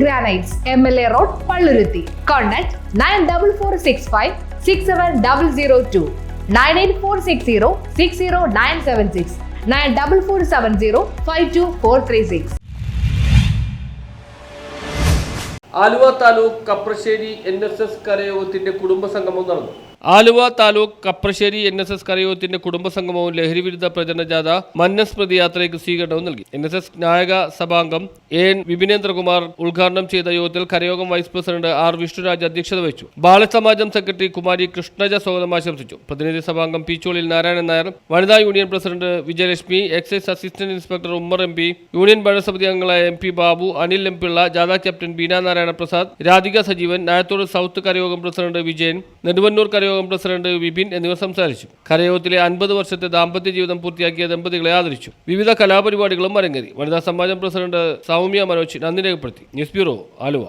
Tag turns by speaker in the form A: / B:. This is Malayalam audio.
A: Granites M L A road Palluruthy contact nine double four six five six seven double zero two nine eight four six zero six zero nine seven six nine double four seven zero five two four three six
B: Aluva taluk Kaprassery N S S കരയോഗത്തിന്റെ കുടുംബസംഗമം നടന്നു. Aluva taluk Kaprassery N S S കരയോത്തിന്റെ കുടുംബസംഗമവും ലഹരിവിരുദ്ധ പ്രചരണ ജാഥ മന്നസ്മൃതി യാത്രയ്ക്ക് സ്വീകരണവും നൽകി. എൻ എസ് എസ് നായക സഭാംഗം എൻ വിപിനേന്ദ്രകുമാർ ഉദ്ഘാടനം ചെയ്ത യോഗത്തിൽ കരയോഗം വൈസ് പ്രസിഡന്റ് ആർ വിഷ്ണുരാജ് അധ്യക്ഷത വഹിച്ചു. ബാലസമാജം സെക്രട്ടറി കുമാരി കൃഷ്ണജ സ്വാഗതം ആശംസിച്ചു. പ്രതിനിധി സഭാംഗം പീച്ചോളിൽ നാരായണൻ നായർ വനിതാ union president Vijayalakshmi excise assistant inspector Ummer M P union ഭരണസമിതി അംഗങ്ങളായ M P Babu Anil M Pillai ജാഥ ക്യാപ്റ്റൻ ബീന നാരായണ പ്രസാദ് രാധിക സജീവൻ നായത്തോട് സൗത്ത് കരയോഗം പ്രസിഡന്റ് വിജയൻ നെടുവന്നൂർ കരയോഗം പ്രസിഡന്റ് വിപിൻ എന്നിവർ സംസാരിച്ചു. കരയോഗത്തിലെ അൻപത് വർഷത്തെ ദാമ്പത്യ ജീവിതം പൂർത്തിയാക്കിയ ദമ്പതികളെ ആദരിച്ചു. വിവിധ കലാപരിപാടികളും അരങ്ങേറി. വനിതാ സമാജം പ്രസിഡന്റ് സൗമ്യ മനോജ് നന്ദി രേഖപ്പെടുത്തി. News bureau Aluva.